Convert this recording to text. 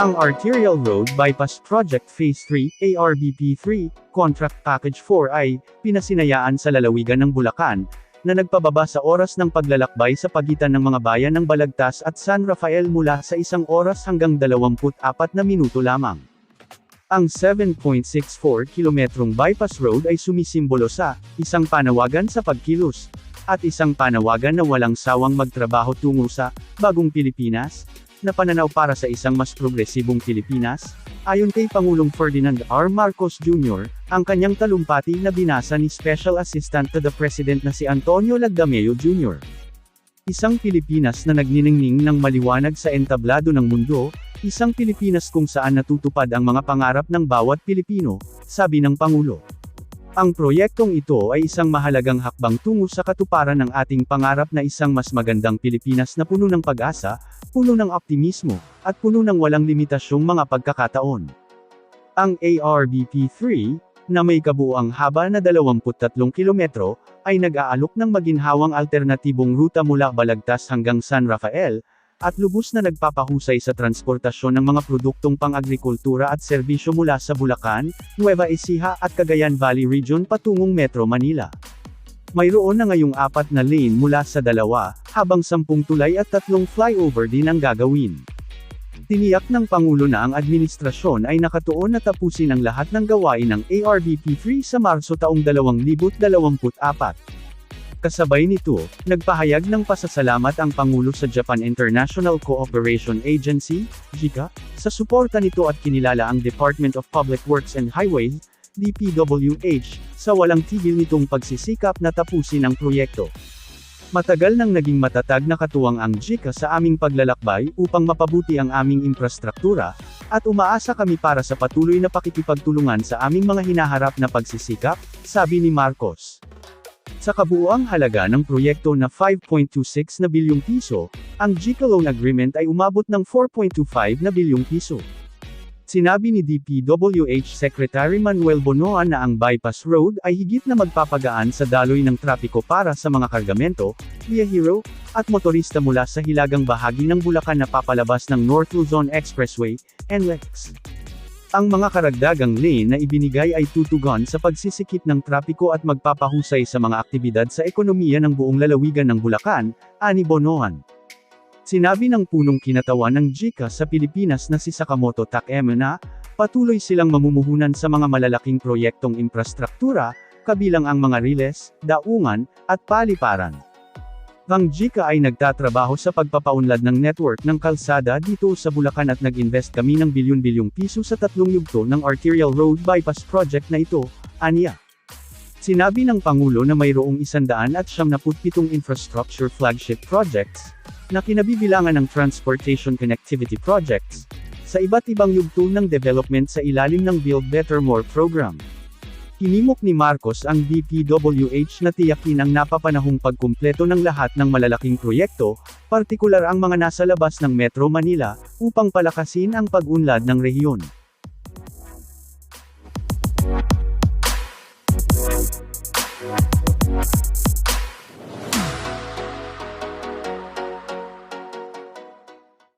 Ang Arterial Road Bypass Project Phase 3, ARBP3, Contract Package 4 ay pinasinayaan sa lalawigan ng Bulacan, na nagpababa sa oras ng paglalakbay sa pagitan ng mga bayan ng Balagtas at San Rafael mula sa isang oras hanggang 24 na minuto lamang. Ang 7.64 kilometrong bypass road ay sumisimbolo sa isang panawagan sa pagkilos at isang panawagan na walang sawang magtrabaho tungo sa bagong Pilipinas na pananaw para sa isang mas progresibong Pilipinas. Ayon kay Pangulong Ferdinand R. Marcos Jr., ang kanyang talumpati na binasa ni Special Assistant to the President na si Antonio Lagdameo Jr. Isang Pilipinas na nagniningning ng maliwanag sa entablado ng mundo, isang Pilipinas kung saan natutupad ang mga pangarap ng bawat Pilipino, sabi ng Pangulo. Ang proyektong ito ay isang mahalagang hakbang tungo sa katuparan ng ating pangarap na isang mas magandang Pilipinas na puno ng pag-asa, puno ng optimismo, at puno ng walang limitasyong mga pagkakataon. Ang ARBP-3, na may kabuuang haba na 23 kilometro, ay nag-aalok ng maginhawang alternatibong ruta mula Balagtas hanggang San Rafael, at lubos na nagpapahusay sa transportasyon ng mga produktong pang-agrikultura at serbisyo mula sa Bulacan, Nueva Ecija at Cagayan Valley Region patungong Metro Manila. Mayroon na ngayong apat na lane mula sa dalawa, habang sampung tulay at tatlong flyover din ang gagawin. Tiniyak ng Pangulo na ang administrasyon ay nakatuon na tapusin ang lahat ng gawain ng ARBP3 sa Marso taong 2024. Kasabay nito, nagpahayag ng pasasalamat ang Pangulo sa Japan International Cooperation Agency, JICA, sa suporta nito at kinilala ang Department of Public Works and Highways, DPWH, sa walang tigil nitong pagsisikap na tapusin ang proyekto. Matagal nang naging matatag na katuwang ang JICA sa aming paglalakbay upang mapabuti ang aming infrastruktura, at umaasa kami para sa patuloy na pakikipagtulungan sa aming mga hinaharap na pagsisikap, sabi ni Marcos. Sa kabuuang halaga ng proyekto na 5.26 na bilyong piso, ang JICA Loan Agreement ay umabot ng 4.25 na bilyong piso. Sinabi ni DPWH Secretary Manuel Bonoan na ang bypass road ay higit na magpapagaan sa daloy ng trapiko para sa mga kargamento, biyahero, at motorista mula sa hilagang bahagi ng Bulacan na papalabas ng North Luzon Expressway, NLEX. Ang mga karagdagang lane na ibinigay ay tutugon sa pagsisikip ng trapiko at magpapahusay sa mga aktibidad sa ekonomiya ng buong lalawigan ng Bulacan, ani Bonoan. Sinabi ng punong kinatawan ng JICA sa Pilipinas na si Sakamoto Takeme na, patuloy silang mamumuhunan sa mga malalaking proyektong infrastruktura, kabilang ang mga riles, daungan, at paliparan. Ang JICA ay nagtatrabaho sa pagpapaunlad ng network ng kalsada dito sa Bulacan at nag-invest kami ng bilyon-bilyong piso sa tatlong yugto ng arterial road bypass project na ito, aniya. Sinabi ng Pangulo na mayroong isandaan at siyamnaputpitong infrastructure flagship projects, na kinabibilangan ng transportation connectivity projects, sa iba't ibang yugto ng development sa ilalim ng Build Better More program. Hinimok ni Marcos ang DPWH na tiyakin ang napapanahong pagkumpleto ng lahat ng malalaking proyekto, partikular ang mga nasa labas ng Metro Manila, upang palakasin ang pag-unlad ng rehiyon.